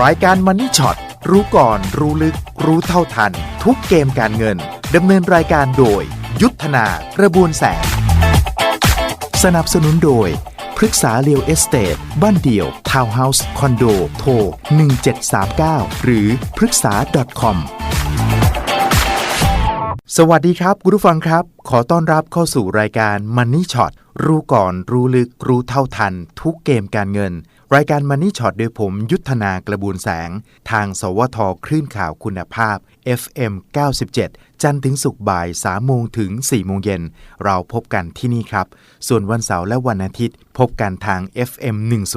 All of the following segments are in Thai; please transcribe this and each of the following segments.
รายการมันนี่ช็อตรู้ก่อนรู้ลึก รู้เท่าทัน ทุกเกมการเงินดำเนินรายการโดย ยุทธนากระบวนแสง สนับสนุนโดยพฤกษาเรียวเอสเตทบ้านเดี่ยว ทาวน์เฮาส์ คอนโด โทร 1739 หรือพฤกษา .com สวัสดีครับ คุณผู้ฟังครับ ขอต้อนรับเข้าสู่รายการ Money Shot รู้ก่อนรู้ลึกรู้เท่าทัน ทุกเกมการเงิน รายการ Money Shot โดยผมยุทธนากระบูนแสง ทาง สวทคลื่นข่าวคุณภาพ FM 97 จันทร์ถึงศุกร์บ่าย 3 โมงถึง 4 โมงเย็น เราพบกันที่นี่ครับ ส่วนวันเสาร์และวันอาทิตย์ พบกันทาง FM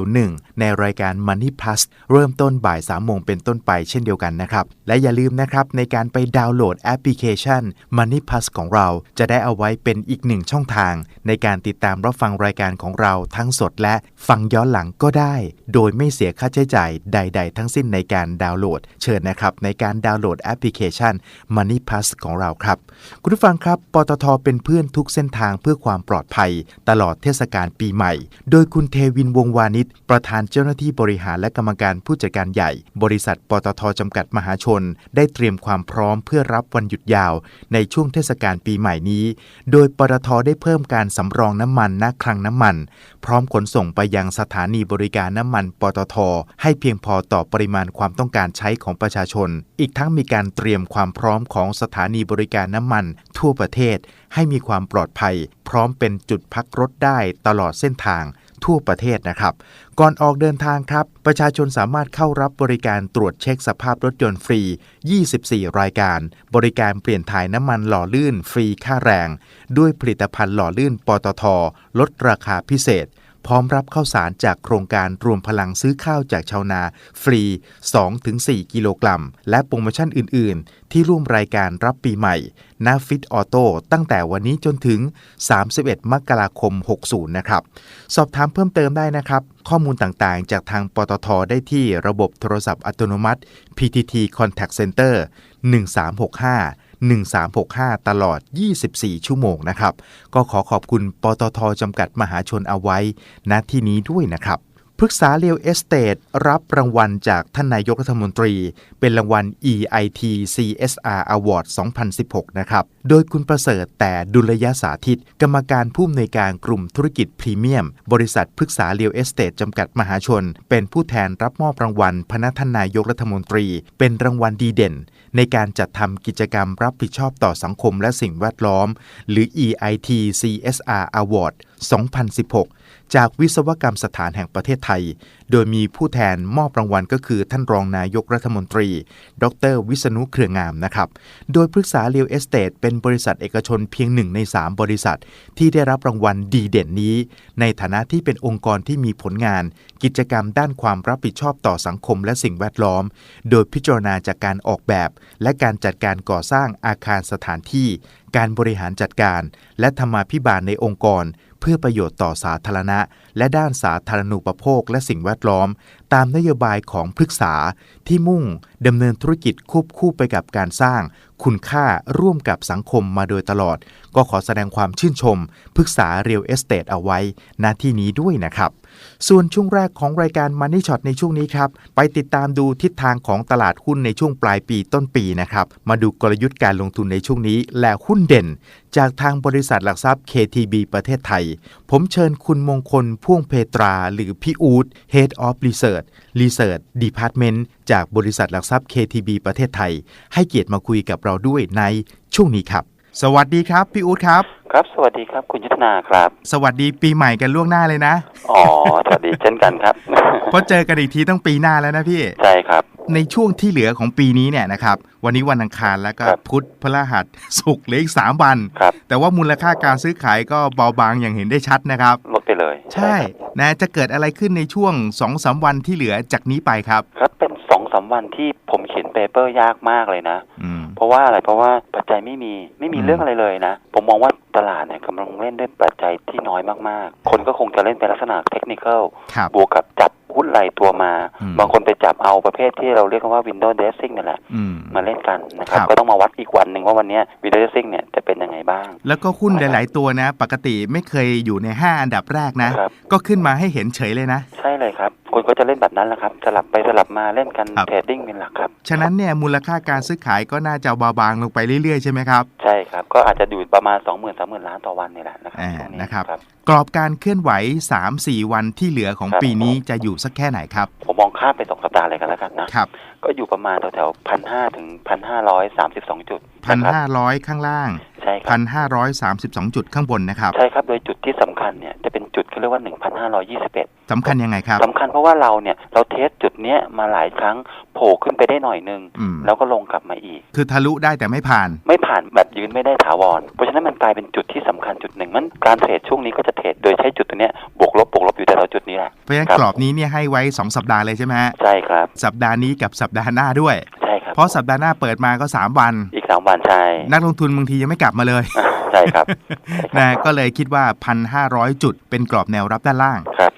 101 ในรายการ Money Plus เริ่มต้นบ่าย 3 โมงเป็นต้นไปเช่นเดียวกันนะครับ และอย่าลืมนะครับ ในการไปดาวน์โหลดแอปพลิเคชัน Money Plus ของเรา จะได้เอาไว้เป็นอีกหนึ่งช่องทาง ในการติดตามรับฟังรายการของเราทั้งสดและฟังย้อนหลังก็ได้ โดยไม่เสียค่าใช้จ่ายใด ๆ ทั้งสิ้นในการดาวน์โหลด เชิญนะครับในการดาวน์โหลดแอปพลิเคชัน Money Plus ของเราครับ คุณผู้ฟังครับ ปตทเป็นเพื่อนทุกเส้นทางเพื่อความปลอดภัย ตลอดเทศกาลปีใหม่ โดยคุณเทวินวงวานิชประธานเจ้าหน้าที่บริหารและกรรมการผู้จัดการใหญ่ บริษัท ปตทจำกัดมหาชน ได้เตรียมความพร้อมเพื่อรับวันหยุดยาว ในช่วงเทศกาลปีใหม่นี้ โดยปตทได้เพิ่มการสำรองน้ำมันณคลังน้ำมัน พร้อมขนส่งไปยังสถานีบริการน้ำมัน ปตท ให้เพียงพอต่อปริมาณความต้องการใช้ของประชาชน อีกทั้งมีการเตรียมความพร้อมของสถานีบริการน้ำมัน ทั่วประเทศ ให้มีความปลอดภัย พร้อมเป็นจุดพักรถได้ตลอดเส้นทางทั่วประเทศนะครับ ก่อนออกเดินทางครับ ประชาชนสามารถเข้ารับบริการตรวจเช็คสภาพรถยนต์ฟรี 24 รายการ บริการเปลี่ยนถ่ายน้ำมันหล่อลื่น ฟรีค่าแรง ด้วยผลิตภัณฑ์หล่อลื่นปตท ลดราคาพิเศษ พร้อมรับข้าวสารจากโครงการรวมพลังซื้อข้าวจากชาวนา ฟรี 2-4 กิโลกรัม และโปรโมชั่นอื่น ๆ ที่ร่วมรายการรับปีใหม่นาฟิตออโต้ตั้งแต่วันนี้จนถึง 31 มกราคม 60 นะครับ สอบถามเพิ่มเติมได้นะครับ ข้อมูลต่างๆ จากทางปตทได้ที่ระบบโทรศัพท์อัตโนมัติ PTT Contact Center 1365 1365 ตลอด 24 ชั่วโมงนะครับ ก็ขอขอบคุณปตทจำกัดมหาชนเอาไว้ณที่นี้ด้วยนะครับ พฤกษาเรียวเอสเตทรับรางวัลจากท่านนายกรัฐมนตรี เป็นรางวัล EIT CSR Award 2016 นะครับ โดยคุณประเสริฐแต่ดุลยสาธิต กรรมการผู้อำนวยการกลุ่มธุรกิจพรีเมียม บริษัทพฤกษาเรียวเอสเตทจำกัดมหาชน เป็นผู้แทนรับมอบรางวัล พนักท่านนายกรัฐมนตรี เป็นรางวัลดีเด่น ในการจัดทำกิจกรรมรับผิดชอบต่อสังคมและสิ่งแวดล้อม หรือ EIT CSR Award 2016 จากวิศวกรรมสถานแห่งประเทศไทย โดยมีผู้แทนมอบรางวัลก็คือท่านรองนายกรัฐมนตรี ดร วิษณุเครืองามนะครับ โดยพฤกษาเรียวเอสเตทเป็นบริษัทเอกชนเพียงหนึ่งใน 3 บริษัท ที่ได้รับรางวัลดีเด่นนี้ ในฐานะที่เป็นองค์กรที่มีผลงาน กิจกรรมด้านความรับผิดชอบต่อสังคมและสิ่งแวดล้อม โดยพิจารณาจากการออกแบบ และการจัดการก่อสร้างอาคารสถานที่ การบริหารจัดการ และธรรมาภิบาลในองค์กร เพื่อประโยชน์ต่อสาธารณะ และด้านสาธารณูปโภคและสิ่งแวดล้อม ตามนโยบายของพฤกษาที่มุ่งดำเนินธุรกิจควบคู่ไปกับการสร้าง คุณค่าร่วมกับสังคมมาโดยตลอด ก็ขอแสดงความชื่นชมพฤกษาเรียลเอสเตทเอาไว้ณที่นี้ด้วยนะครับ ส่วนช่วงแรกของรายการ Money Shot ในช่วงนี้ครับ ไปติดตามดูทิศทางของตลาดหุ้นในช่วงปลายปีต้นปีนะครับ มาดูกลยุทธ์การลงทุนในช่วงนี้ และหุ้นเด่น จากทางบริษัทหลักทรัพย์ KTB ประเทศไทย ผมเชิญคุณมงคลพ่วงเพตรา หรือพี่อูด Head of Research Research Department จากบริษัทหลักทรัพย์ KTB ประเทศไทย ให้เกียรติมาคุยกับเราด้วยในช่วงนี้ครับ สวัสดีครับ พี่อูดครับ ครับ สวัสดีครับคุณยุทธนาครับ สวัสดีปีใหม่กันล่วงหน้าเลยนะ อ๋อ สวัสดีเช่นกันครับ เพราะเจอกันอีกทีต้องปีหน้าแล้วนะพี่ ใช่ครับ ในช่วงที่เหลือของปีนี้เนี่ยนะครับ วันนี้วันอังคารแล้วก็ครับพุธพฤหัสศุกร์เหลืออีกสามวันครับแต่ว่ามูลค่าการซื้อขายก็เบาบางอย่างเห็นได้ชัดนะครับ ลดไปเลย ใช่ นะ จะเกิดอะไรขึ้นในช่วง2อสาวันที่เหลือจากนี้ไปครับ ครับเป็นสองสามวันที่ผมเขียนเปเปอร์ยากมากเลยนะอืมเพราะว่าอะไร เพราะว่าปัจจัยไม่มี ไม่มีอืมเรื่องอะไรเลยนะ ผมมองว่า ตลาดเนี่ยกำลังเล่นด้วยปัจจัยที่น้อยมากๆ คนก็คงจะเล่นเป็นลักษณะเทคนิคอลครับบวกกับจับหุ้นไหลตัวมาอืมบางคนไปจับเอาประเภทที่เราเรียกกันว่า window dressing นั่นแหละอืมมาเล่นกันนะครับครับก็ต้องมาวัดอีกวันหนึ่งว่าวันเนี้ย window dressing เนี่ยจะเป็นยังไงบ้าง แล้วก็หุ้นหลาย ๆ ตัวนะ ปกติไม่เคยอยู่ใน 5 อันดับแรกนะครับก็ขึ้นมาให้เห็นเฉยเลยนะ ใช่เลยครับ คนก็จะเล่นแบบนั้นแหละครับ สลับไปสลับมาเล่นกันครับ เทรดดิ้งเป็นหลักครับ ฉะนั้นเนี่ยมูลค่าการซื้อขายก็น่าจะเบาบางลงไปเรื่อยๆใช่ไหมครับ ใช่ครับ ก็อาจจะอยู่ประมาณ 2 0 0 0 0 3 0 0 0ล้านต่อวันนี่แหละนะครับอ่าช่วงนี้นะครับ ครับ กรอบการเคลื่อนไหว 3-4 วันที่เหลือของครับ ปีนี้จะอยู่สักแค่ไหนครับผมมองข้ามไปสองสัปดาห์เลยกันแล้วกันนะ ครับก็อยู่ประมาณแถวๆพันห้าถึงพันห้าร้อยสามสิบสองจุดนะครับ1,500ข้างล่างใช่ครับ1,532จุดข้างบนนะครับ ใช่ครับ โดยจุดที่สำคัญเนี่ยจะเป็นจุดเขาเรียกว่า 1,521 สำคัญยังไงครับสำคัญเพราะว่าเราเนี่ยเราเทสจุดเนี้ยมาหลายครั้งโผล่ขึ้นไปได้หน่อยนึงอืมแล้วก็ลงกลับมาอีก คือทะลุได้แต่ไม่ผ่าน ไม่ผ่านแบบยืนไม่ได้ถาวร เพราะฉะนั้นมันกลายเป็นจุดที่สำคัญจุดหนึ่งมันการเทรดช่วงนี้ก็จะเทรดโดยใช้จุดตัวเนี้ยบวกลบบวกลบอยู่แต่ละจุดนี้แหละเพราะฉะนั้นครับกรอบนี้เนี่ยให้ไว้ 2 สัปดาห์เลยใช่ไหมฮะใช่ครับ สัปดาห์นี้กับสัปดาห์หน้าด้วยใช่ครับเพราะสัปดาห์หน้าเปิดมาก็ 3 วัน อีกสามวันใช่นักลงทุนบางทียังไม่กลับมาเลย ใช่ครับนะก็เลยคิดว่า 1,500 จุดเป็นกรอบแนวรับด้านล่างครับ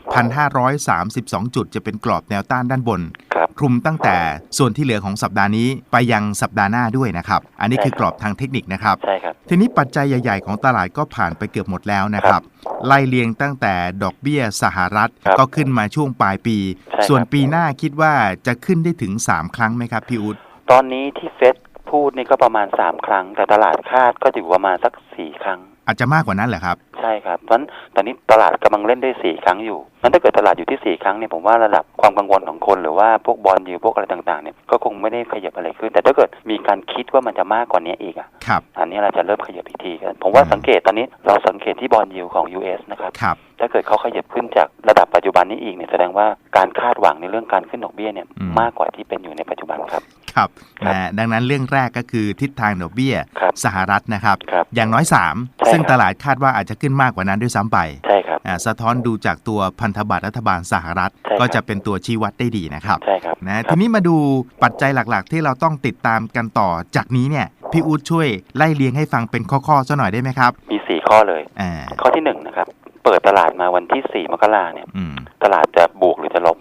1,532 จุดจะเป็นกรอบแนวต้านด้านบนครับคลุมตั้งแต่ส่วนที่เหลือของสัปดาห์นี้ไปยังสัปดาห์หน้าด้วยนะครับ อันนี้คือกรอบทางเทคนิคนะครับใช่ครับทีนี้ปัจจัยใหญ่ ๆ ของตลาดก็ผ่านไปเกือบหมดแล้วนะครับ ไล่เลียงตั้งแต่ดอกเบี้ยสหรัฐครับก็ขึ้นมาช่วงปลายปีใช่ครับส่วนปีหน้าคิดว่าจะขึ้นได้ถึง 3 ครั้งไหมครับพี่อุดตอนนี้ที่เฟด พูดนี่ก็ประมาณสามครั้ง แต่ตลาดคาดก็อยู่ประมาณสักสี่ครั้ง อาจจะมากกว่านั้นเหรอครับ ใช่ครับเพราะฉะนั้นตอนนี้ตลาดกำลังเล่นได้สี่ครั้งอยู่นั้นถ้าเกิดตลาดอยู่ที่สี่ครั้งเนี่ยผมว่าระดับความกังวลของคนหรือว่าพวกบอลยูพวกอะไรต่างๆเนี่ยก็คงไม่ได้ขยับอะไรขึ้น แต่ถ้าเกิดมีการคิดว่ามันจะมากกว่านี้อีกอะครับอันนี้เราจะเริ่มขยับอีกทีกันผมว่าอืมสังเกตตอนนี้เราสังเกตที่บอลยูของ US นะครับครับถ้าเกิดเขาขยับขึ้นจากระดับปัจจุบันนี้อีกเนี่ยแสดงว่าการคาดหวังในเรื่องการขึ้นดอกเบี้ยเนี่ยอืมมากกว่าที่เป็นอยู่ในปัจจุบันครับ ครับครับนะดังนั้นเรื่องแรกก็คือทิศทางดอกเบี้ยครับสหรัฐนะครับครับ อย่างน้อยใช่3ซึ่งครับตลาดคาดว่าอาจจะขึ้นมากกว่านั้นด้วยซ้ำไปใช่ครับอ่าสะท้อนดูจากตัวพันธบัตรรัฐบาลสหรัฐใช่ครับก็จะเป็นตัวชี้วัดได้ดีนะครับใช่ครับนะครับทีนี้มาดูปัจจัยหลักๆ ที่เราต้องติดตามกันต่อจากนี้เนี่ยพี่อู๊ดช่วยไล่เลียงให้ฟังเป็นข้อๆซะหน่อยได้ไหมครับ มีสี่ข้อเลยอ่าข้อที่หนึ่งนะครับเปิดตลาดมาวันที่สี่มกราเนี่ยอืมตลาดจะบวกหรือจะลบ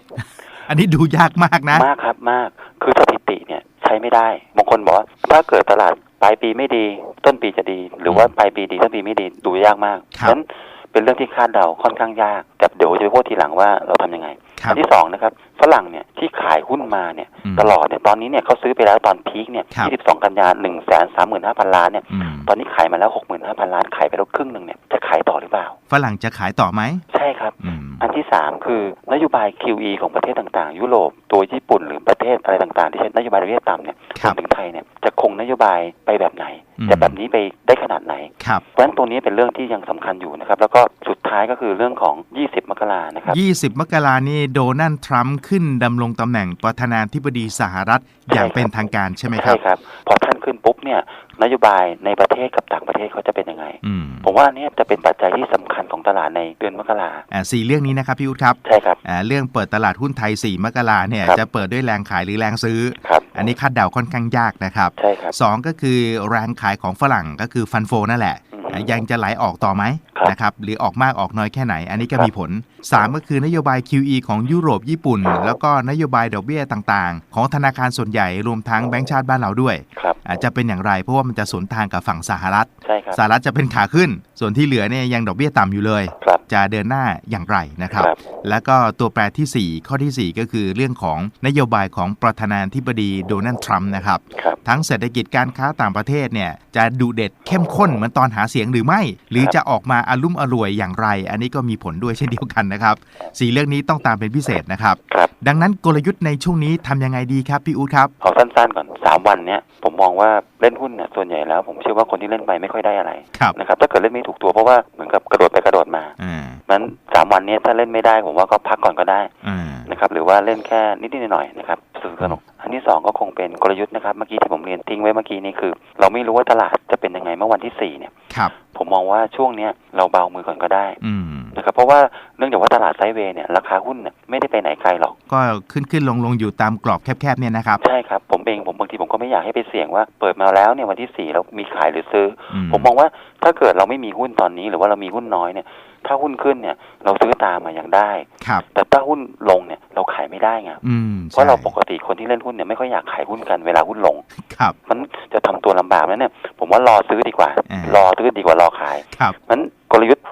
อันนี้ดูยากมากนะ มากครับมาก ช้ไม่ได้บางคนบอกว่าถ้าเกิดตลาดปลายปีไม่ดี ต้นปีจะดี หรือว่าปลายปีดีต้นปีไม่ดีดูยากมากครับฉะนั้นเป็นเรื่องที่คาดเดาค่อนข้างยากแต่เดี๋ยวจะไปพูดทีหลังว่าเราทำยังไงครัอับนที่สองนะครับ ฝรั่งเนี่ยที่ขายหุ้นมาเนี่ยอืมตลอดเนี่ยตอนนี้เนี่ยเขาซื้อไปแล้วตอนพีคเนี่ยครับ22 กันยา1 3 5 0 0 0 ล้านเนี่ยอืมตอนนี้ขายมาแล้ว 65,000 ล้านขายไปแล้วครึ่งหนึ่งเนี่ยจะขายต่อหรือเปล่า ฝรั่งจะขายต่อไหม ใช่ครับอืมอันที่สามคือนโยบาย QE ของประเทศต่างๆ ยุโรปตัวญี่ปุ่นหรือประเทศอะไรต่างๆ ที่ใช้นโยบายดอกเบี้ยต่ำเนี่ยครับวมถึงไทยเนี่ยจะคงนโยบายไปแบบไหนอืมจะแบบนี้ไปได้ขนาดไหนครับเพราะฉะนั้นตรงนี้เป็นเรื่องที่ยังสำคัญอยู่นะครับแล้วก็สุดท้ายก็คือเรื่องของ 20 มกรานะครับ 20 มกรานี่โดนัลด์ทรัมป์ขึ้นดำรงตำแหน่งประธานาธิบดีสหรัฐอย่างใช่ครับเป็นทางการใช่ไหมคใช่รับครับ พอท่านขึ้นปุ๊บเนี่ยนโยบายในประเทศกับต่างประเทศเขาจะเป็นยังไงอืมผมว่าเนี่ยจะเป็นปัจจัยที่สำคัญของตลาดในเดือนมกราอ่าสี่เรื่องนี้นะครับพี่อุ๊ดครับใช่ครับอ่าเรื่องเปิดตลาดหุ้นไทย 4 มกราเนี่ยครับจะเปิดด้วยแรงขายหรือแรงซื้อครับอันนี้คาดเดาค่อนข้างยากนะครับใช่ครับสองก็คือแรงขายของฝรั่งก็คือฟันโฟนั่นแหละอืมอะยังจะไหลออกต่อไหมครับนะครับหรือออกมากออกน้อยแค่ไหน อันนี้ก็ครับมีผล 3 ก็คือนโยบาย QE ของยุโรปญี่ปุ่น แล้วก็นโยบายดอกเบี้ยต่างๆ ของธนาคารส่วนใหญ่รวมทั้งแบงก์ชาติบ้านเราด้วยครับอาจจะเป็นอย่างไรเพราะว่ามันจะสวนทางกับฝั่งสหรัฐใช่ครับสหรัฐจะเป็นขาขึ้น ส่วนที่เหลือเนี่ยยังดอกเบี้ยต่ำอยู่เลยครับจะเดินหน้าอย่างไรนะครับครับแล้วก็ตัวแปรทีสี่4 ข้อทีสี่ 4 ก็คือเรื่องของนโยบายของประธานาธิบดีโดนัลด์ทรัมป์นะครับครับทั้งเศรษฐกิจการค้าต่างประเทศเนี่ยจะดูเด็ดเข้มข้นเหมือนตอนหาเสียงหรือไม่ หรือจะออกมาอารุ่มอร่วยอย่างไร อันนี้ก็มีผลด้วยเช่นเดียวกันนะครับสี่เรื่องนี้ต้องตามเป็นพิเศษนะครับ ครับ ดังนั้นกลยุทธ์ในช่วงนี้ทำยังไงดีครับพี่อู๊ดครับเอาสั้นๆก่อนสามวันเนี้ยผมมองว่าเล่นหุ้นเนี่ยส่วนใหญ่แล้ว ผมเชื่อว่าคนที่เล่นไปไม่ค่อยได้อะไรครับนะครับถ้าเกิดเล่นไม่ถูกตัวเพราะว่าเหมือนกับกระโดดไปกระโดดมาอ่านั้นสามวันเนี้ยถ้าเล่นไม่ได้ผมว่าก็พักก่อนก็ได้อ่า นะครับหรือว่าเล่นแค่นิดๆหน่อยๆนะครับสนุกสนุกอันที่สองก็คงเป็นกลยุทธ์นะครับเมื่อกี้ที่ผมเรียนทิ้งไว้เมื่อกี้นี้คือ เราไม่รู้ว่าตลาดจะเป็นยังไงเมื่อวันที่สี่เนี่ยครับ ผมมองว่าช่วงเนี้ยเราเบามือก่อนก็ได้ อืม นะครับเพราะว่าเนื่องจากว่าตลาดไซด์เวย์เนี่ยราคาหุ้นเนี่ยไม่ได้ไปไหนไกลหรอก ก็ขึ้นขึ้นลงลงอยู่ตามกรอบแคบๆเนี่ยนะครับ ใช่ครับ ผมเองผมบางทีผมก็ไม่อยากให้ไปเสี่ยงว่าเปิดมาแล้วเนี่ยวันที่สี่แล้วมีขายหรือซื้ออือผมมองว่าถ้าเกิดเราไม่มีหุ้นตอนนี้ หรือว่าเรามีหุ้นน้อยเนี่ย ถ้าหุ้นขึ้นเนี่ยเราซื้อตามมาอย่างได้ ครับ แต่ถ้าหุ้นลงเนี่ยเราขายไม่ได้ไงอืมเพราะเราใช่ปกติคนที่เล่นหุ้นเนี่ยไม่ค่อยอยากขายหุ้นกันเวลาหุ้นลง ครับ มันจะทำตัวลำบากแล้วเนี่ยผมว่ารอซื้อดีกว่า อ่ารอซื้อดีกว่ารอขาย ครับ มันกลยุทธ์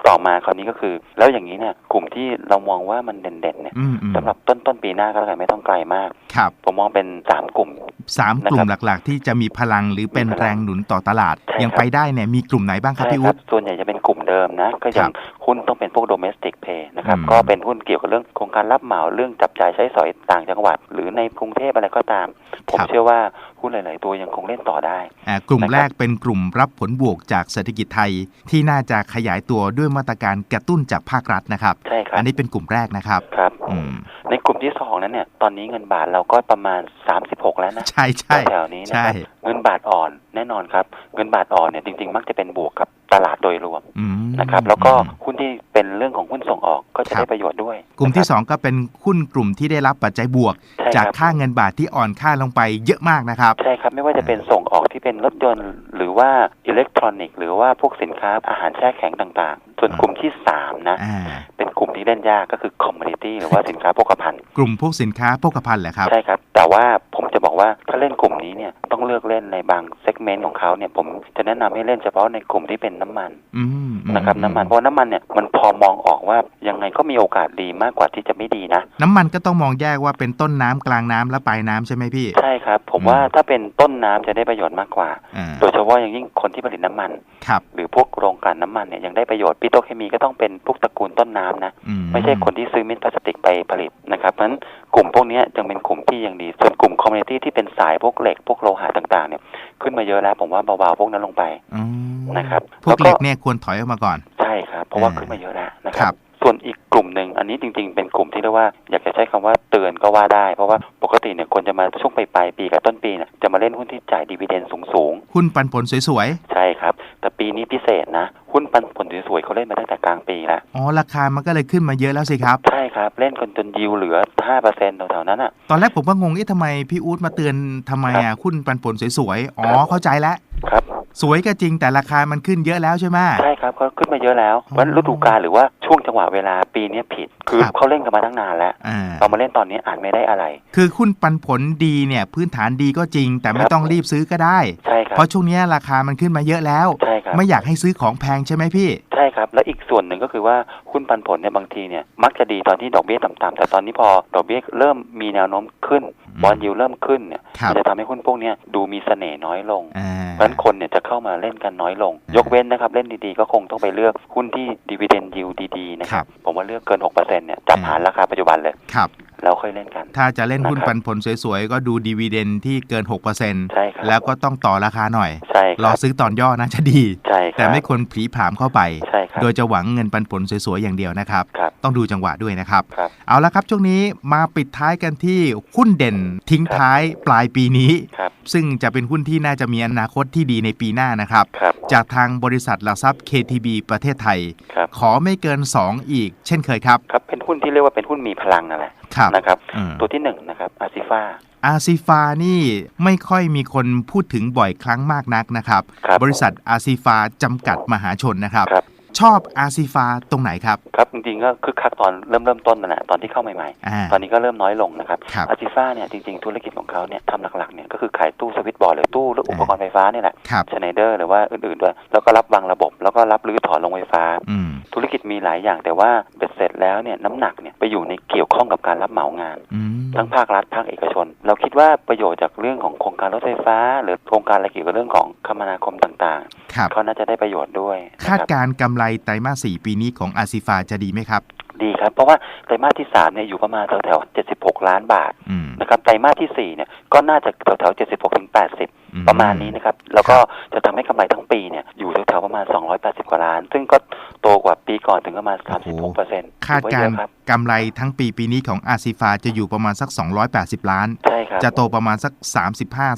ต่อมาคราวนี้ก็คือ แล้วอย่างนี้เนี่ยกลุ่มที่เรามองว่ามันเด่นๆเนี่ยอืมอืมสำหรับต้นต้นปีหน้าก็แล้วกันไม่ต้องไกลมากครับผมมองเป็นสามกลุ่มสามนะครับกลุ่มหลักๆ ที่จะมีพลังหรือเป็นมีพลังแรงหนุนต่อตลาดใช่ยังครับไปได้เนี่ยมีกลุ่มไหนบ้างครับใช่พี่คอุ๊รัดบส่วนใหญ่จะเป็นกลุ่มเดิมนะ ก็ยังครับหุ้นต้องเป็นพวก domestic pay นะครับอืมก็เป็นหุ้นเกี่ยวกับเรื่องโครงการรับเหมาเรื่องจับจ่ายใช้สอยต่างจังหวัด หรือในกรุงเทพอะไรก็ตาม ผมเชื่อว่า หุ้นหลาย ๆ ตัวยังคงเล่นต่อได้อ่ากลุ่มนะครับแรกเป็นกลุ่มรับผลบวกจากเศรษฐกิจไทย ที่น่าจะขยายตัวด้วยมาตรการกระตุ้นจากภาครัฐนะครับ ใช่ครับ อันนี้เป็นกลุ่มแรกนะครับครับอืมในกลุ่มที่สองนั้นเนี่ย ตอนนี้เงินบาทเราก็ประมาณ 36 แล้วนะ ใช่ใช่แถวๆนี้นะใช่ครับเงินบาทอ่อนแน่นอนครับ เงินบาทอ่อนเนี่ยจริง ๆ มักจะเป็นบวกกับตลาดโดยรวมอืมนะครับแล้วก็อืมหุ้นที่เป็นเรื่องของหุ้นส่งออกก็จะครับได้ประโยชน์ด้วย กลุ่มที่นะครับ2ก็เป็นหุ้นกลุ่มที่ได้รับปัจจัยบวกใช่จากครับค่าเงินบาทที่อ่อนค่าลงไปเยอะมากนะครับใช่ครับ ไม่ว่าจะเป็นส่งออกที่เป็นรถยนต์ หรือว่าอิเล็กทรอนิกส์หรือว่าพวกสินค้าอาหารแช่แข็งต่างๆ ส่วนอ่ากลุ่มที่สามนะอ่าเป็นกลุ่มที่เล่นยากก็คือคอมมูนิตี้หรือว่าสินค้าโภคภัณฑ์ กลุ่มพวกสินค้าโภคภัณฑ์แหละครับ ใช่ครับ แต่ว่าผมจะบอกว่าถ้าเล่นกลุ่มนี้เนี่ยต้องเลือกเล่นในบางเซกเมนต์ของเขาเนี่ยผมจะแนะนำให้เล่นเฉพาะในกลุ่มที่เป็นน้ำมัน อืมอืม นะครับน้ำมันเพราะน้ำมันเนี่ยมันพอมองออกว่ายังไงก็มีโอกาสดีมากกว่าที่จะไม่ดีนะ น้ำมันก็ต้องมองแยกว่าเป็นต้นน้ำกลางน้ำและปลายน้ำใช่ไหมพี่ ใช่ครับ ผมอืมว่าถ้าเป็นต้นน้ำจะได้ประโยชน์มากกว่าอ่า โดยเฉพาะอย่างยิ่งคนที่ผลิตน้ำมันครับหรือพวกโรงกลั่นน้ำมันเนี่ยยังได้ประโยชน์ปิโตรเคมีก็ต้องเป็นพวกตระกูลต้นน้ำนะอืไม่ใช่คนที่ซื้อมิตรพลาสติกไปผลิตนะครับเพราะฉะนั้น กลุ่มพวกเนี้ยยังเป็นกลุ่มที่ยังดี ส่วนกลุ่มคอมมูนิตี้ที่เป็นสายพวกเหล็กพวกโลหะต่างๆ เนี่ย ขึ้นมาเยอะแล้วผมว่าเบาๆพวกนั้นลงไปอืมนะครับพวกแล้วก็เหล็กเนี่ยควรถอยออกมาก่อน ใช่ครับ เพราะว่าอ่าขึ้นมาเยอะแล้วนะคครัรับบส่วนอีกกลุ่มหนึ่งอันนี้จริงๆ เป็นกลุ่มที่เรียกว่าอยากจะใช้คำว่าเตือนก็ว่าได้ เพราะว่าปกติเนี่ยคนจะมาช่วงปลายๆปีกับต้นปีเนี่ยจะมาเล่นหุ้นที่จ่ายดีเวเดนสูงหุ้นปันผลสวยๆ ใช่ครับ แต่ปีนี้พิเศษนะหุ้นปันผลสวยๆเขาเล่นมาตั้งแต่กลางปีแล้วๆอ๋อราคามันก็เลยขึ้นมาเยอะแล้วสิครับ ใช่ครับ เล่นกันจนยิวเหลือ5%แถวๆนั้นอะตอนแรกผมก็งงเอ๊ะทำไมพี่อู๊ดมาเตือนทำไมอะหุ้นปันผลสวยๆอ๋อครับเข้าใจแล้วครับสวยก็จริงแต่ราคามันขึ้นเยอะแล้วใช่ไหมใช่ครับเขาขึ้นมาเยอะแล้วอ๋อวันฤดูกาลหรือว่าช่วงจังหวะเวลาปีเนี้ยผิด คือครับเขาเล่นกันมาตั้งนานแล้วอ่าเรามาเล่นตอนนี้อาจไม่ได้อะไร คือหุ้นปันผลดีเนี่ยพื้นฐานดีก็จริง แต่ไม่ครับต้องรีบซื้อก็ได้ใช่ครับเพราะช่วงเนี้ยราคามันขึ้นมาเยอะแล้วใช่ครับไม่อยากให้ซื้อของแพงใช่ไหมพี่ ใช่ครับ และอีกส่วนหนึ่งก็คือว่าหุ้นปันผลเนี่ยบางทีเนี่ยมักจะดีตอนที่ดอกเบี้ยต่ำๆแต่ตอนนี้พอดอกเบี้ยเริ่มมีแนวโน้มขึ้นอืมบอลยิวเริ่มขึ้นเนี่ยครับ มันจะทำให้หุ้นพวกเนี้ยดูมีเสน่ห์น้อยลง อ่า เพราะฉะนั้นคนเนี่ยจะเข้ามาเล่นกันน้อยลงอ่ายกเว้นนะครับ เล่นดีๆ ก็คงต้องไปเลือกหุ้นที่ดีเวเดนยิวดี ๆ นะคครัรับ บ ผมว่าเลือกเกิน 6%เนี่ยจับอ่าหารราคาปัจจุบันเลย ครับ แล้วค่อยเล่นกัน ถ้าจะเล่นหุ้นนะครับปันผลสวยๆ ก็ดูดีเวเดนที่เกิน 6%ใช่ครับแล้วก็ต้องต่อราคาหน่อยใช่ครอรับซื้อตอนย่อน่าจะดีใช่ครับแต่ไม่ควรผลีผลามเข้าไปใช่ครับโดยจะหวังเงินปันผลสวยๆ อย่างเดียวนะครับครับต้องดูจังหวะด้วยนะครับครับ เอาละครับช่วงนี้มาปิดท้ายกันที่หุ้นเด่นทิ้งท้ายปลายปีนี้ครับซึ่งจะเป็นหุ้นที่น่าจะมีอนาคตที่ดีในปีหน้านะครับครับจากทางบริษัทหลักทรัพย์ KTB ประเทศไทยครับขอไม่เกิน 2 อีก เช่นเคยครับ ครับ เป็นหุ้นที่เรียกว่าเป็นหุ้นมีพลังนั่นแหละครับ นะครับอืมตัวที่หนึ่งนะครับอาซิฟาอาซีฟานี่ไม่ค่อยมีคนพูดถึงบ่อยครั้งมากนักนะครับครับบริษัทอาซีฟาจำกัดมหาชนนะครับครับชอบอาซีฟาตรงไหนครับ ครับ จริงๆก็คึกคักตอนเริ่มเริ่มต้นนั่นแหละตอนที่เข้าใหม่อ่าๆตอนนี้ก็เริ่มน้อยลงนะครับครับอาซิฟาเนี่ยจริงๆ ธุรกิจของเขาเนี่ยทำหลักๆเนี่ยก็คือขายตู้สวิตช์บอร์ดหรือตู้หรืออุปกรณ์ไฟฟ้าเนี่ยแหละครับชไนเดอร์หรือว่าอื่นๆด้วยแล้วก็รับวางระบบ แล้วก็รับรื้อถอนลงไฟฟ้าอืมธุรกิจมีหลายอย่างแต่ว่าเบ็ดเสร็จแล้วเนี่ยน้ำหนักเนี่ยไปอยู่ในเกี่ยว ข้องกับการรับเหมางานอืมทั้งภาครัฐภาคเอกชน เราคิดว่าประโยชน์จากเรื่องของโครงการรถไฟฟ้า หรือโครงการอะไรเกี่ยวกับเรื่องของคมนาคมต่างครับๆเขาน่าจะได้ประโยชน์ด้วยนะคาดครับการณ์กำไรไตรมาส4ปีนี้ของอาซีฟาจะดีไหมครับดีครับเพราะว่าไตรมาสที่สามเนี่ยอยู่ประมาณแถวๆ76ล้านบาทอืมนะครับไตรมาสที่สี่เนี่ยก็น่าจะแถวๆ76ถึง80อืม ประมาณนี้นะครับ แล้วก็จะทำให้กำไรทั้งปีเนี่ยอยู่แถวๆประมาณ 280 กว่าล้าน ซึ่งก็โตกว่าปีก่อนถึงประมาณ 36เปอร์เซ็นต์คาดการณ์ครับกำไรทั้งปีปีนี้ของอาซีฟาจะอยู่ประมาณสัก 280 ล้าน ใช่ครับ จะโตประมาณสัก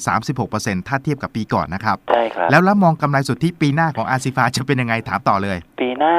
35-36%ถ้าเทียบกับปีก่อนนะครับ ใช่ครับ แล้วแล้วมองกำไรสุทธิปีหน้าของอาซีฟาจะเป็นยังไงถามต่อเลย ปีหน้า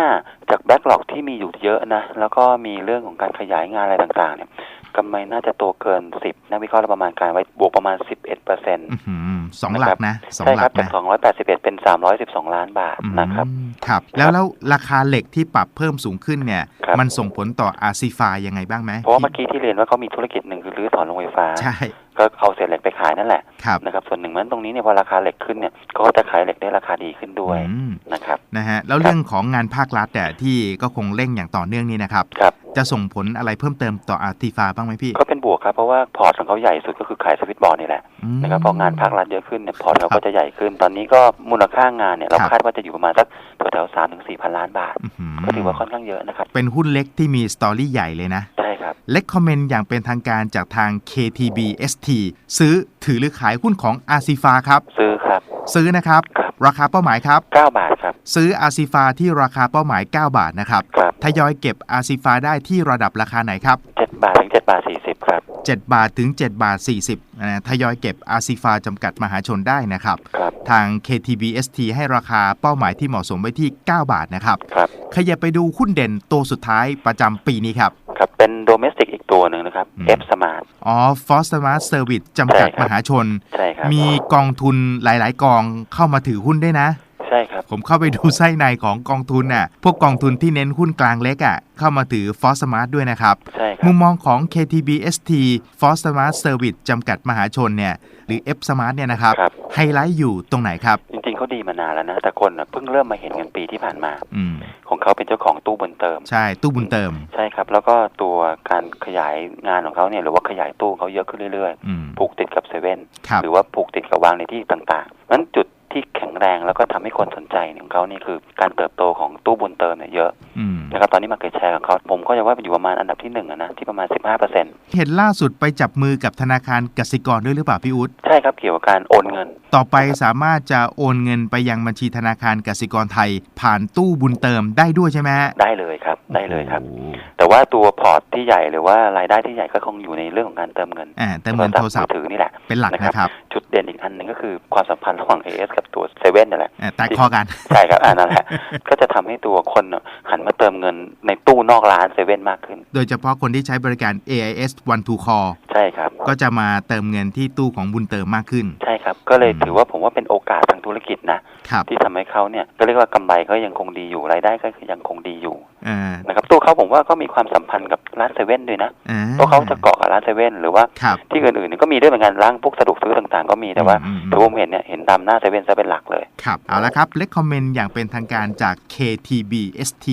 จากแบ็กหลอกที่มีอยู่เยอะนะ แล้วก็มีเรื่องของการขยายงานอะไรต่างๆเนี่ย กำไรน่าจะโตเกิน10นักวิเคราะห์ประมาณการไว้บวกประมาณ11เปอร์เซ็นต์อื้อหือสองหลักนะสองใช่หคลัรับกจากนะ281เป็น312ล้านบาทอืมนะครับครับ แล้วแล้วราคาเหล็กที่ปรับเพิ่มสูงขึ้นเนี่ยครับมันส่งผลต่ออาซีฟายังไงบ้างไหมเพราะว่าเมื่อกี้ที่เรียนว่าเขามีธุรกิจหนึ่งคือรื้อถอนโรงไฟฟ้าใช่ ก็เอาเศษเหล็กไปขายนั่นแหละครับนะครับส่วนหนึ่งมันตรงนี้เนี่ยพอราคาเหล็กขึ้นเนี่ยเขาก็จะขายเหล็กได้ราคาดีขึ้นด้วยอืมนะครับนะฮะแล้วเรื่องของงานภาครัฐแต่ที่ก็คงเร่งอย่างต่อเนื่องนี้นะครับครับจะส่งผลอะไรเพิ่มเติมต่ออาร์ติฟาบ้างไหมพี่ ก็เป็นบวกครับเพราะว่าพอร์ตของเขาใหญ่สุดก็คือขายสวิตช์บอร์ดนี่แหละอืมนะครับพองานภาครัฐเยอะขึ้นเนี่ยพอร์ตเขาครัก็บจะใหญ่ขึ้น ตอนนี้ก็มูลค่างานเนี่ยเราครับคาดว่าจะอยู่ประมาณสักแถวๆสามถึงสี่พันล้านบาทอื้อหืก็ถือว่าค่อนข้างเยอะนะครับเป็นหุ้นเล็กที่มีสตอรี่ใหญ่เลยนะใช่ครับ เล็กคอมเมนต์อย่างเป็นทางการจากทาง KTB ST ซื้อถือหรือขายหุ้นของอาซีฟาครับ ซื้อครับ ซื้อนะครับครับราคาเป้าหมายครับเก้าบาทครับ ซื้ออาซีฟาที่ราคาเป้าหมาย 9 บาทนะครับครับทยอยเก็บอาซีฟาได้ที่ระดับราคาไหนครับเจ็ดบาทถึงเจ็ดบาทสี่สิบครับ 7 บาทถึง 7 บาท 40นะทยอยเก็บอาซีฟาจำกัดมหาชนได้นะครับ ครับ ทาง KTB ST ให้ราคาเป้าหมายที่เหมาะสมไว้ที่ 9 บาทนะครับ ครับ ขยับไปดูหุ้นเด่นตัวสุดท้ายประจำปีนี้ครับ ครับ เป็นโดเมสติกอีกตัวหนึ่งนะครับอืม F Smart อ๋อ f o s t m a r t Service จำกัดใช่ครับมหาชนใช่ครับมีกองทุนหลาย ๆ กองเข้ามาถือหุ้นได้วยนะ ใช่ครับ ผมเข้าไปดูไส้ในของกองทุนน่ะ พวกกองทุนที่เน้นหุ้นกลางเล็กอะ เข้ามาถือ f o s t m a r t ด้วยนะครับ ใช่ครัมุบมมองของ KTB ST f o s t m a r t Service จำกัดมหาชนเนี่ย หรือ F Smart เนี่ยนะครับ ครับ ไฮไลท์อยู่ตรงไหนครับ จริงๆเขาดีมานานแล้วนะ แต่คนน่ะเพิ่งเริ่มมาเห็นกันปีที่ผ่านมา อืม ของเขาเป็นเจ้าของตู้บนเติม ใช่ ตู้บุญเติม ใช่ครับ แล้วก็ตัวการขยายงานของเขาเนี่ยหรือว่าขยายตู้เขาเยอะขึ้นเรื่อยอืม ๆ ผูกติดกับเซเว่นครับ หรือว่าผูกติดกับวางในที่ต่างๆนั้นจุดที่ แข็งแรงแล้วก็ทำให้คนสนใจของเขานี่คือการเติบโตของตู้บุญเติมเนี่ยเยอะอืมนะครับตอนนี้มาเก็ตแชร์ของเขาผมก็จะว่าอยู่ประมาณอันดับที่หนึ่งอะนะที่ประมาณ 15เปอร์เซ็นต์เห็นล่าสุดไปจับมือกับธนาคารกสิกรด้วยหรือเปล่าพี่อุ๊ดใช่ครับเกี่ยวกับการโอนเงิน ต่อไปสามารถจะโอนเงินไปยังบัญชีธนาคารกสิกรไทย ผ่านตู้บุญเติมได้ด้วยใช่ไหมฮะได้เลยครับได้เลยครับโอ้แต่ว่าตัวพอร์ตที่ใหญ่หรือว่ารายได้ที่ใหญ่ก็คงอยู่ในเรื่องของการเติมเงินอ่าเติมเงินโทรศัพท์มือถือนี่แหละเป็นหลักนะครับ จุดเด่นอีก อันหนึ่งก็คือความสัมพันธ์ระหว่าง AS กับตัวเซเว่นนี่แหละอ่าแตกคอกันใช่ครับอ่านั่นแหละก็จะทำให้ตัวคนน่ะหันมาเติมเงินในตู้นอกร้านเซเว่นมากขึ้น โดยเฉพาะคนที่ใช้บริการ AIS One to Call ใช่ครับ ก็จะมาเติมเงินที่ตู้ของบุญเติมมากขึ้น ใช่ครับ ก็เลยอืมถือว่าผมว่าเป็นโอกาสทางธุรกิจนะครับที่ทำให้เขาเนี่ยก็เรียกว่ากำไรก็ยังคงดีอยู่รายได้ก็คือยังคงดีอยู่อ่านะครับตัวเขาผมว่าก็มีความสัมพันธ์กับร้านเซเว่นด้วยนะอ่าเพราะเขาจะเกาะกับร้านเซเว่นหรือว่าครับที่อื่นๆเนี่ยก็มีด้วยเหมือนกันร้านพวกสะดวกซื้อต่างๆ ก็มีแต่ว่าอืมอืมที่ผมเห็นเนี่ยเห็นตามหน้าเซเว่นซะเป็นหลักเลย ครับ เอาละครับเล c คอมเมนต์อย่างเป็นทางการจาก KTB ST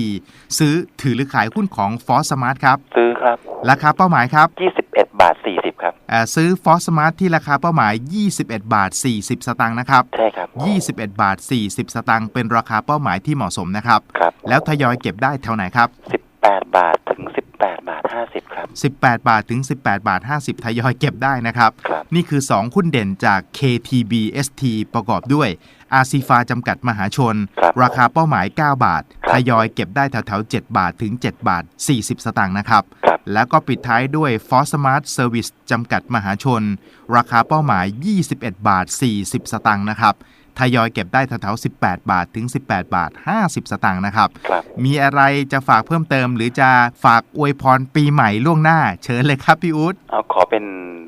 ซื้อถือหรือขายหุ้นของ f o r Smart ครับ ซื้อครับ ราคาเป้าหมายครับ 21 บาท 40 ครับอ่าซื้อ f o r Smart ที่ราคาเป้าหมาย 21 บาท 40 สตางค์นะครับ ใช่ครับ 21 บาท 40 สตางค์เป็นราคาเป้าหมายที่เหมาะสมนะครับ ครับ แล้วทยอยเก็บได้แถวไหนครับ 18 บาทถึง 18 บาท 50 ครับ 18 บาทถึง 18 บาท 50 ทยอยเก็บได้นะครับครับ นี่คือ 2 หุ้นเด่นจาก KTB ST ประกอบด้วยอาซีฟาจำกัดมหาชนครับราคาเป้าหมาย 9 บาทครับทยอยเก็บได้แถวๆ 7 บาทถึง 7 บาท 40 สตางค์นะครับครับแล้วก็ปิดท้ายด้วย f o r Smart Service จำกัดมหาชน ราคาเป้าหมาย 21 บาท 40 สตางค์นะครับ ทยอยเก็บได้แถวๆ18 บาทถึง 18 บาท 50 สตางค์นะครับครับ มีอะไรจะฝากเพิ่มเติม หรือจะฝากอวยพรปีใหม่ล่วงหน้า เชิญเลยครับพี่อุ๊ดเอาขอเป็น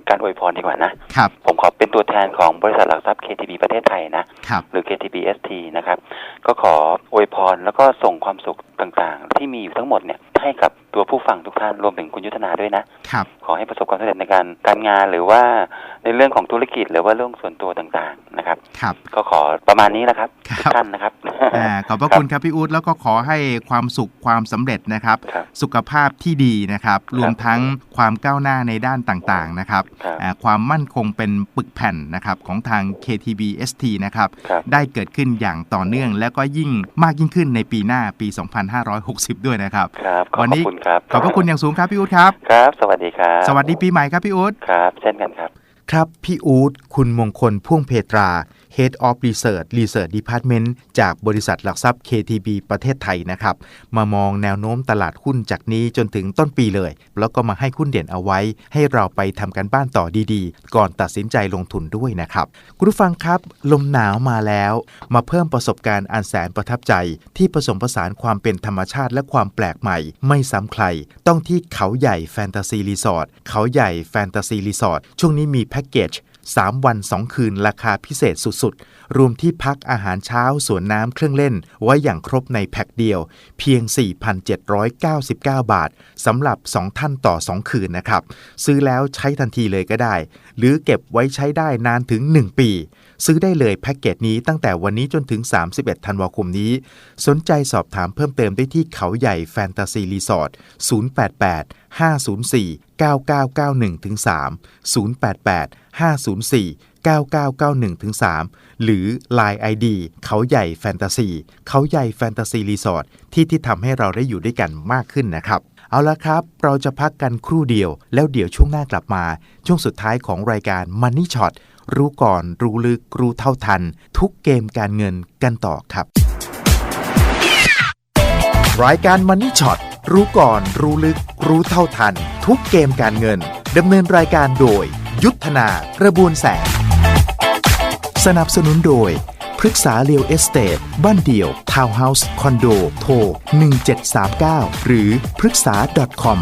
การอวยพรดีกว่านะครับผมขอเป็นตัวแทนของบริษัทหลักทรัพย์ KTB ประเทศไทยนะครับหรือ KTB ST นะครับ ก็ขออวยพรแล้วก็ส่งความสุขต่างๆ ที่มีอยู่ทั้งหมดเนี่ยให้กับตัวผู้ฟังทุกท่านรวมถึงคุณยุทธนาด้วยนะครับขอให้ประสบความสำเร็จในการการงานหรือว่าในเรื่องของธุรกิจหรือว่าเรื่องส่วนตัวต่างๆ นะครับ ครับก็ขอประมาณนี้แหละครับครับทุกท่านนะครับอ่าขอบพระคุณครับพี่อุ๊ดแล้วก็ขอให้ความสุขความสำเร็จนะครับครับ สุขภาพที่ดีนะครับ รวมทั้งความก้าวหน้าในด้านต่างๆนะครับครับอ่าความมั่นคงเป็นปึกแผ่นนะครับของทาง KTB ST นะครับครับ ได้เกิดขึ้นอย่างต่อเนื่อง แล้วก็ยิ่งมากยิ่งขึ้นในปีหน้าปี 2560 ด้วยนะครับครับขอวันขอบนี้คุณครับขอบพระคุณอย่างสูงครับพี่อุ๊ดครับครับ สวัสดีครับ สวัสดีปีใหม่ครับพี่อุ๊ดครับ เช่นกันครับ ครับ พี่อูดคุณมงคลพ่วงเพตรา Head of Research Research Department จากบริษัทหลักทรัพย์ KTB ประเทศไทยนะครับ มามองแนวโน้มตลาดหุ้นจากนี้จนถึงต้นปีเลย แล้วก็มาให้หุ้นเด่นเอาไว้ ให้เราไปทำกันบ้านต่อดีๆ ก่อนตัดสินใจลงทุนด้วยนะครับคุณผู้ฟังครับ ลมหนาวมาแล้ว มาเพิ่มประสบการณ์อันแสนประทับใจ ที่ผสมผสานความเป็นธรรมชาติและความแปลกใหม่ ไม่ซ้ำใคร ต้องที่เขาใหญ่แฟนตาซีรีสอร์ทเขาใหญ่แฟนตาซีรีสอร์ทช่วงนี้มีแพ็กเกจ 3 วัน 2 คืนราคาพิเศษสุดๆ รวมที่พักอาหารเช้าสวนน้ำเครื่องเล่น ไว้อย่างครบในแพ็คเดียว เพียง 4,799 บาทสำหรับ 2 ท่านต่อ 2 คืนนะครับ ซื้อแล้วใช้ทันทีเลยก็ได้ หรือเก็บไว้ใช้ได้นานถึง 1 ปี ซื้อได้เลยแพ็กเกจนี้ตั้งแต่วันนี้จนถึง 31 ธันวาคมนี้ สนใจสอบถามเพิ่มเติมได้ที่เขาใหญ่แฟนตาซีรีสอร์ท088 504 9991ถึง3 088 504 9991ถึง3หรือ Line ID เขาใหญ่แฟนตาซีเขาใหญ่แฟนตาซีรีสอร์ทที่ที่ทำให้เราได้อยู่ด้วยกันมากขึ้นนะครับ เอาละครับ เราจะพักกันครู่เดียว แล้วเดี๋ยวช่วงหน้ากลับมา ช่วงสุดท้ายของรายการ Money Shot รู้ก่อน รู้ลึก รู้เท่าทัน ทุกเกมการเงินกันต่อครับ รายการ Money Shot รู้ก่อน รู้ลึก รู้เท่าทัน ทุกเกมการเงิน ดำเนินรายการโดย ยุทธนากระบวนแสง สนับสนุนโดยพฤกษาเรียวเอสเตทบ้านเดี่ยว ทาวน์เฮาส์ คอนโด โทร 1739 หรือพฤกษา .com